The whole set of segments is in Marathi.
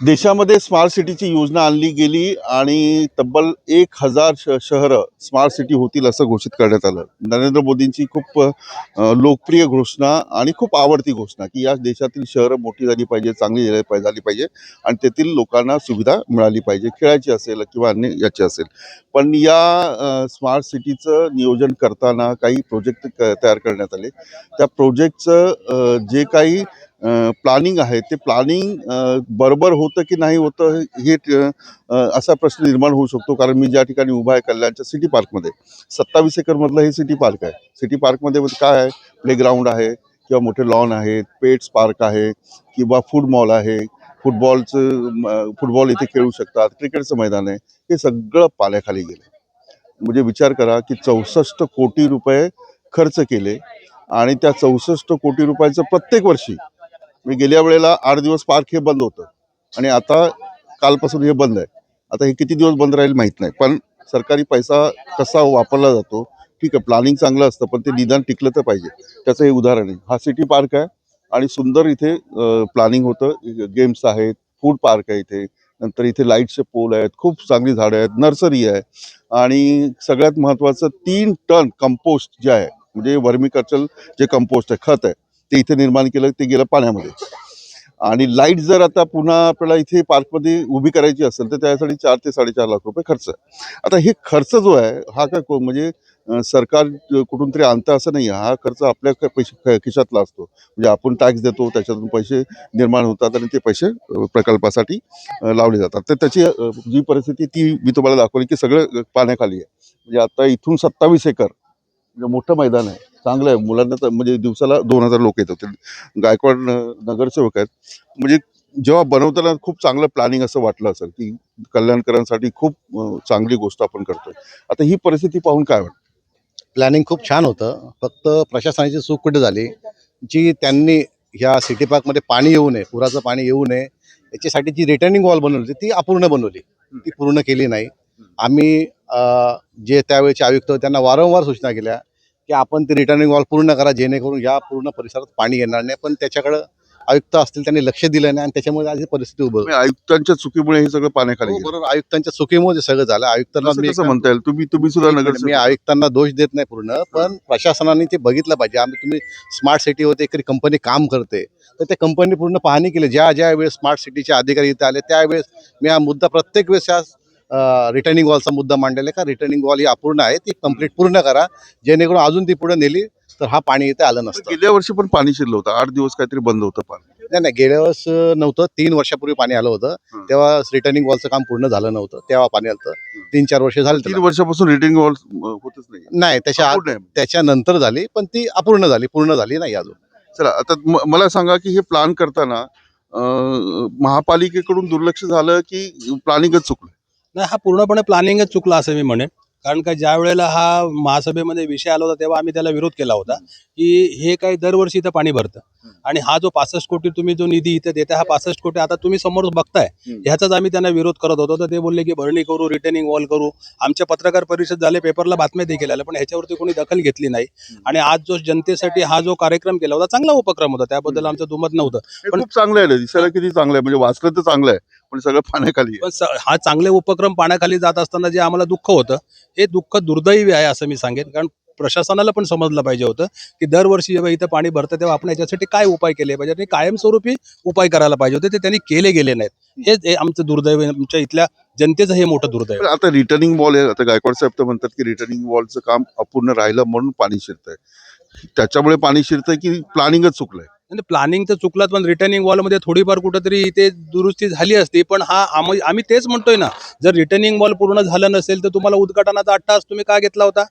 देशामध्ये स्मार्ट सिटीची योजना आणली गेली आणि तब्बल एक हजार श शहरं स्मार्ट सिटी होतील असं घोषित करण्यात आलं. नरेंद्र मोदींची खूप लोकप्रिय घोषणा आणि खूप आवडती घोषणा की या देशातील शहरं मोठी झाली पाहिजे चांगली झाली पाहिजे झाली पाहिजे आणि तेथील लोकांना सुविधा मिळाली पाहिजे खेळायची असेल किंवा अन्य याची असेल. पण या स्मार्ट सिटीचं नियोजन करताना काही प्रोजेक्ट क तयार करण्यात आले. त्या प्रोजेक्टचं जे काही प्लॅनिंग आहे. ते प्लॅनिंग बरोबर होतं की नाही होतं हे असा प्रश्न निर्माण होऊ शकतो. कारण मी ज्या ठिकाणी उभा आहे कल्याणच्या सिटी पार्कमध्ये सत्तावीस एकरमधलं हे सिटी पार्क आहे. सिटी पार्कमध्ये म्हणजे काय आहे? प्लेग्राऊंड आहे किंवा मोठे लॉन आहेत पेट्स पार्क आहे किंवा फूड मॉल आहे. फुटबॉलचं फुटबॉल इथे खेळू शकतात क्रिकेटचं मैदान आहे. हे सगळं पाण्याखाली गेलं. म्हणजे विचार करा की चौसष्ट कोटी रुपये खर्च केले आणि त्या चौसष्ट कोटी रुपयाचं प्रत्येक वर्षी मी गेल्या वेळेला आठ दिवस पार्क हे बंद होतं. आणि आता कालपासून हे बंद आहे. आता हे किती दिवस बंद राहील माहीत नाही. पण सरकारी पैसा कसा वापरला जातो ठीक आहे प्लॅनिंग चांगलं असतं पण ते निदान टिकलं तर पाहिजे. त्याचं हे उदाहरण आहे. हा सिटी पार्क आहे आणि सुंदर इथे प्लॅनिंग होतं. गेम्स आहेत फूड पार्क आहे इथे. नंतर इथे लाईटचे पोल आहेत खूप चांगली झाडं आहेत नर्सरी आहे. आणि सगळ्यात महत्त्वाचं तीन टन कंपोस्ट जे आहे म्हणजे वर्मिकल्चर जे कंपोस्ट आहे खत आहे. ते इथे निर्माण केलं ते गेलं पाण्यामध्ये. आणि लाइट जर आता पुन्हा आपल्याला इथे पार्कमध्ये उभी करायची असेल तर त्यासाठी चार ते साडेचार लाख रुपये खर्च. आता हे खर्च जो आहे हा काय को- म्हणजे सरकार कुठून तरी आणतं असं नाही आहे. हा खर्च आपल्या पैसे खिशातला असतो. म्हणजे आपण टॅक्स देतो त्याच्यातून पैसे निर्माण होतात आणि ते पैसे प्रकल्पासाठी लावले जातात. तर त्याची जी परिस्थिती ती मी तुम्हाला दाखवली की सगळं पाण्याखाली आहे. म्हणजे आता इथून सत्तावीस एकर म्हणजे मोठं मैदान आहे. चांगलं आहे. मुलांना तर म्हणजे दिवसाला दोन हजार लोक येत होते गायकवाड न- नगरसेवक आहेत. म्हणजे जेव्हा बनवताना खूप चांगलं प्लॅनिंग असं वाटलं असेल की कल्याणकरांसाठी खूप चांगली गोष्ट आपण करतोय. आता ही परिस्थिती पाहून काय वाटतं? प्लॅनिंग खूप छान होतं. फक्त प्रशासनाची चूक कुठे झाली? जी त्यांनी ह्या सिटी पार्कमध्ये पाणी येऊ नये पुराचं पाणी येऊ नये याच्यासाठी जी रिटर्निंग वॉल बनवली होती ती अपूर्ण बनवली. ती पूर्ण केली नाही. आम्ही जे त्यावेळेचे आयुक्त त्यांना वारंवार सूचना केल्या. की आपण ती रिटर्निंग वॉल पूर्ण करा जेणेकरून या पूर्ण परिसरात पाणी येणार नाही. पण त्याच्याकडं आयुक्त असतील त्यांनी लक्ष दिलं नाही आणि त्याच्यामुळे आज ही परिस्थिती उभं आयुक्तांच्या चुकीमुळे हे सगळं पाण्याखाली हो, गेलं. बरोबर. आयुक्तांच्या चुकीमुळे हे सगळं झालं. आयुक्तांना असं मी कसं म्हणता येईल? तुम्ही तुम्ही सुद्धा नगर मी आयुक्तांना दोष देत नाही पूर्ण पण प्रशासनाने ते बघितलं पाहिजे. आम्ही तुम्ही स्मार्ट सिटी होते एखादी कंपनी काम करते. तर त्या कंपनी पूर्ण पाहणी केली. ज्या ज्या वेळेस स्मार्ट सिटीचे अधिकारी इथे आले त्यावेळेस मी हा मुद्दा प्रत्येक वेळेस या रिटर्निंग वॉलचा मुद्दा मांडलेला आहे का? रिटर्निंग वॉल ही अपूर्ण आहे ती कंप्लीट पूर्ण करा. जेणेकरून अजून ती पुढे नेली तर हा पाणी इथे आलं नसतं. गेल्या वर्षी पण पाणी शिरलं होतं. आठ दिवस काहीतरी बंद होतं पाणी. नाही नाही गेल्या अं, नव्हतं. तीन वर्षापूर्वी पाणी आलं होतं. तेव्हा रिटर्निंग वॉलचं काम पूर्ण झालं नव्हतं. तेव्हा पाणी आलं होतं तीन चार वर्ष झाली तीन. वर्षापासून रिटर्निंग वॉल होतच नाही. नाही त्याच्या. त्याच्यानंतर झाली पण ती अपूर्ण झाली पूर्ण झाली नाही अजून. चला आता मला सांगा की हे प्लॅन करताना महापालिकेकडून दुर्लक्ष झालं की प्लॅनिंगच चुकलं? नाही हा पूर्णपणे प्लॅनिंगच चुकला असं मी म्हणेन. कारण का ज्या वेळेला हा महासभेमध्ये विषय आला होता तेव्हा आम्ही त्याला विरोध केला होता की हे काही दरवर्षी इथं पाणी भरतं. आणि हा जो पासष्ट कोटी तुम्ही जो निधी इथे देता हा पासष्ट कोटी आता तुम्ही समोर बघताय. ह्याचाच आम्ही त्यांना विरोध करत होतो. तर ते बोलले की भरणी करू रिटर्निंग वॉल करू. आमच्या पत्रकार परिषद झाले पेपरला बातम्या देखील आल्या पण ह्याच्यावरती कोणी दखल घेतली नाही. आणि आज जो जनतेसाठी हा जो कार्यक्रम केला होता चांगला उपक्रम होता. त्याबद्दल आमचं दुमत नव्हतं. पण- खूप चांगलं आहे दिसायला किती चांगलं आहे. म्हणजे वाचलं तर चांगलं आहे पण सगळं पाण्याखाली हा चांगले उपक्रम पाण्याखाली जात असताना जे आम्हाला दुःख होतं हे दुःख दुर्दैवी आहे असं मी सांगेन. कारण प्रशासनाला पण समजलं पाहिजे होतं की दरवर्षी जेव्हा इथं पाणी भरतं तेव्हा आपण याच्यासाठी काय उपाय केले पाहिजे? आणि कायमस्वरूपी उपाय करायला पाहिजे होते ते त्यांनी केले गेले नाहीत. हेच हे आमचं दुर्दैव आमच्या इथल्या जनतेचं हे मोठं दुर्दैव आता रिटर्निंग वॉल आहे आता गायकवाड साहेब तर म्हणतात की रिटर्निंग वॉलचं काम अपूर्ण राहिलं म्हणून पाणी शिरतंय. त्याच्यामुळे पाणी शिरतंय की प्लॅनिंगच चुकलंय. प्लॅनिंग तर चुकलात पण रिटर्निंग वॉलमध्ये थोडीफार कुठंतरी इथे दुरुस्ती झाली असती पण हा आम्ही आम्ही तेच म्हणतोय ना जर रिटर्निंग वॉल पूर्ण झालं नसेल तर तुम्हाला उद्घाटनाचा अट्टा तास तुम्ही का घेतला होता?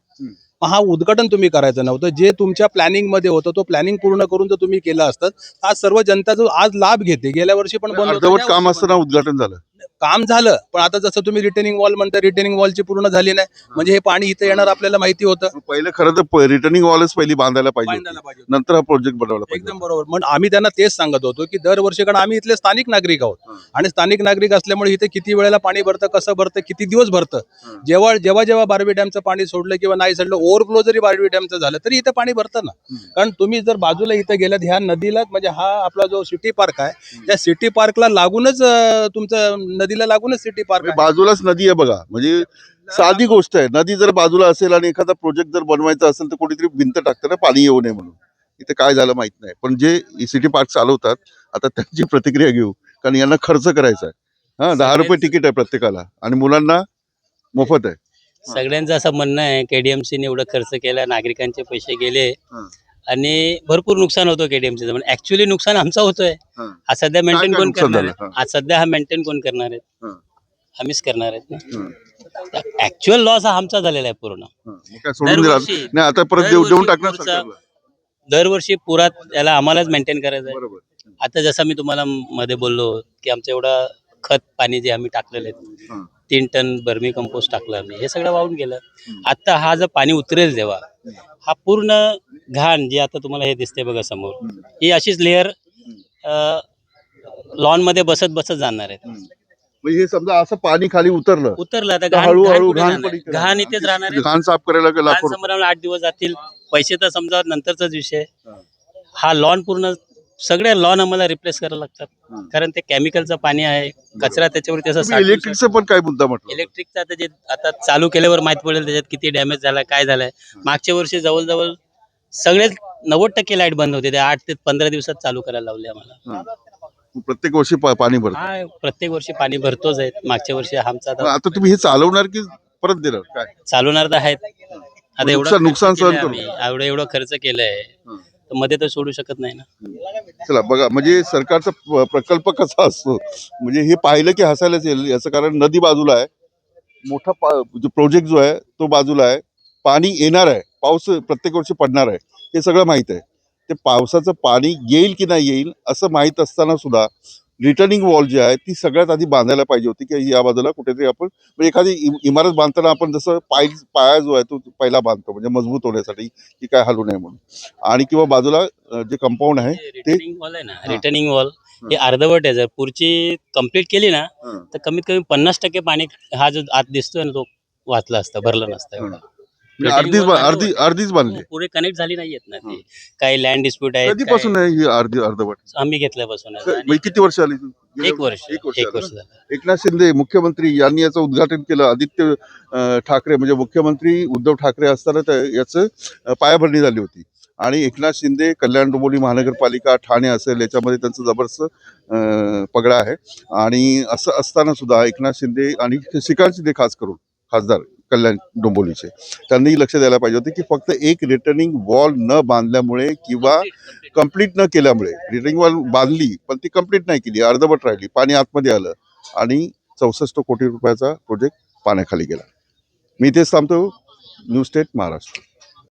हा उद्घाटन तुम्ही करायचं नव्हतं जे तुमच्या प्लॅनिंगमध्ये होतं तो प्लॅनिंग पूर्ण करून जर तुम्ही केलं असतं आज सर्व जनता जो आज लाभ घेते गेल्या वर्षी पण बंद काम. असताना उद्घाटन झालं. काम झालं पण आता जसं तुम्ही रिटर्निंग वॉल म्हणता रिटर्निंग वॉलची पूर्ण झाली नाही म्हणजे हे पाणी इथं येणार आपल्याला माहिती होतं पहिलं खरं तर रिटर्निंग वॉलच पहिली बांधायला पाहिजे. बांधायला. नंतर हा प्रोजेक्ट बनवला पाहिजे एकदम बरोबर मग आम्ही त्यांना तेच सांगत होतो की दरवर्षी कारण आम्ही इथले स्थानिक नागरिक आहोत. आणि स्थानिक नागरिक असल्यामुळे इथे किती वेळेला पाणी भरतं कसं भरतं किती दिवस भरतं. जेव्हा जेव्हा जेव्हा बारवी डॅमचं पाणी सोडलं किंवा नाही सोडलं ओव्हरफ्लो जरी बारवी डॅमचं झालं तरी इथे पाणी भरतं ना. कारण तुम्ही जर बाजूला इथं गेलात ह्या नदीला म्हणजे हा आपला जो सिटी पार्क आहे त्या सिटी पार्कला लागूनच अं, तुमचं नदीला लागूनच सिटी पार्क म्हणजे आहे. बाजूलाच नदी आहे बघा. म्हणजे साधी गोष्ट आहे. नदी जर बाजूला असेल आणि एखादा प्रोजेक्ट जर बनवायचा असेल तर कोणीतरी भिंत टाकतं ना पाणी येऊ नये म्हणून. इथे काय झालं माहीत नाही. पण जे सिटी पार्क चालवतात आता त्यांची प्रतिक्रिया घेऊ. कारण यांना खर्च करायचा आहे. हा दहा रुपये तिकीट आहे प्रत्येकाला. आणि मुलांना मोफत आहे. सगळ्यांचं असं म्हणणं आहे केडीएमसीने एवढं खर्च केला नागरिकांचे पैसे गेले. आणि भरपूर नुकसान होतं केडीएमसीचं पण ऍक्च्युली नुकसान आमचं होतोय. हं. हा सध्या मेंटेन काय कोण नुकसान करणार? झालं? आहे आज सध्या हा मेंटेन कोण करणार आहे? हं. आम्हीच करणार आहेत हं. ना ऍक्च्युअल लॉस हा आमचा झालेला आहे पूर्ण. हा, मग काय सोडून दिला? दरवर्षी नाही आता परत देऊ- देऊन दरवर्षी टाकणार पुढचा- सरकारला. दरवर्षी पुरात याला आम्हालाच मेंटेन करायचं आहे. बरोबर. आता जसं मी तुम्हाला मध्ये बोललो की आमचं एवढं खत पाणी जे आम्ही टाकलेलं आहे हं. तीन टन बर्मी कंपोस्ट टाकलं आम्ही. हे सगळं वाहून गेलं. आता हा जर पाणी उतरेल जेव्हा हा पूर्ण घाण जी आता तुम्हाला हे दिसते बघा समोर हं. अशीच लेअर लॉनमध्ये बसत बसत जाणार आहे. म्हणजे हे समजा असं पाणी खाली उतरलं उतरलं आता घाण हळूहळू घाण कुठे जाणार. इथेच राहणार आहे. घाण साफ करायला घाण लाखो संभ्रमाला आठ दिवस जातील. पैसे तर समजा नंतरचाच विषय. हं. हा लॉन पूर्ण सगळ्या लॉन आम्हाला रिप्लेस करायला लागतात. कारण ते केमिकलचं पाणी आहे. कचरा तुम्ही साठून- इलेक्ट्रिकचं पण काय मुद्दा म्हटलं? इलेक्ट्रिकचं आता जे आता चालू केल्यावर माहीत पडेल त्याच्यात किती डॅमेज झाला काय झालाय. मागच्या वर्षी जवळजवळ सगळेच नव्वद टक्के लाइट बंद होते. ते आठ ते पंधरा दिवसात चालू करायला लावले आम्हाला. प्रत्येक वर्षी पा- पाणी भरतं. हा प्रत्येक वर्षी पाणी भरतोच आहे. मागच्या वर्षी आमचा आता आता तुम्ही हे चालवणार की परत देणार? काय? चालवणार तर आहेत. आता एवढं नुकसान- सहन एवढं एवढं खर्च केलंय. हं. तर मध्ये तर सोडू शकत नाही ना. चला बघा म्हणजे सरकारचा प- प्रकल्प कसा असतो? म्हणजे हे पाहिलं की हसायलाच येईल. याचं कारण नदी बाजूला आहे. मोठा प्रोजेक्ट जो आहे तो बाजूला आहे. पाणी येणार आहे. पाऊस प्रत्येक वर्षी पडणार आहे हे सगळं माहीत आहे. ते पावसाचं पाणी येईल की नाही येईल असं माहीत असताना सुद्धा रिटर्निंग वॉल जी आहे ती सगळ्यात आधी बांधायला पाहिजे होती की या बाजूला कुठेतरी आपण म्हणजे एखादी इम- इमारत बांधताना आपण जसं पाय पाया जो आहे तो पहिला बांधतो म्हणजे मजबूत होण्यासाठी की काय हलू नये म्हणून. आणि किंवा बाजूला जे कंपाऊंड आहे रिटर्निंग वॉल आहे ना हा. रिटर्निंग वॉल हे. अर्धवट आहे जर पुढची कंप्लीट केली ना. तर कमीत कमी पन्नास टक्के पाणी हा जो आत दिसतोय ना तो वाचला असता भरला नसता एवढा. म्हणजे अर्धीच बा- अर्धी आहे. अर्धीच बांधली पुढे कनेक्ट झाली नाहीयेत ना. ती. काही लँड डिस्प्यूट आहे कधीपासून आहे ही अर्धी अर्धवट? आम्ही घेतल्यापासून आहे. आणि म्हणजे किती वर्ष आली एक वर्ष एक वर्ष एक झालं वर्ष ना? झालं. एकनाथ शिंदे मुख्यमंत्री यांनी याचं उद्घाटन केलं. आदित्य अं, ठाकरे म्हणजे मुख्यमंत्री उद्धव ठाकरे असताना त्या- याचं अं, पायाभरणी झाली होती. आणि एकनाथ शिंदे कल्याण डोंबिवली महानगरपालिका ठाणे असेल याच्यामध्ये त्यांचं जबरदस्त अं, पगडा आहे. आणि असं असताना सुद्धा एकनाथ शिंदे आणि श्रीकांत शिंदे खास करून खासदार. कल्याण डोंबिवलीचे. त्यांनीही लक्ष द्यायला पाहिजे होते की फक्त एक रिटर्निंग वॉल न बांधल्यामुळे किंवा कंप्लीट न केल्यामुळे रिटर्निंग वॉल बांधली पण ती कंप्लीट नाही केली अर्धवट राहिली पाणी आतमध्ये आलं आणि चौसष्ट कोटी रुपयाचा प्रोजेक्ट पाण्याखाली गेला. मी तेच थांबतो. New state Maharashtra.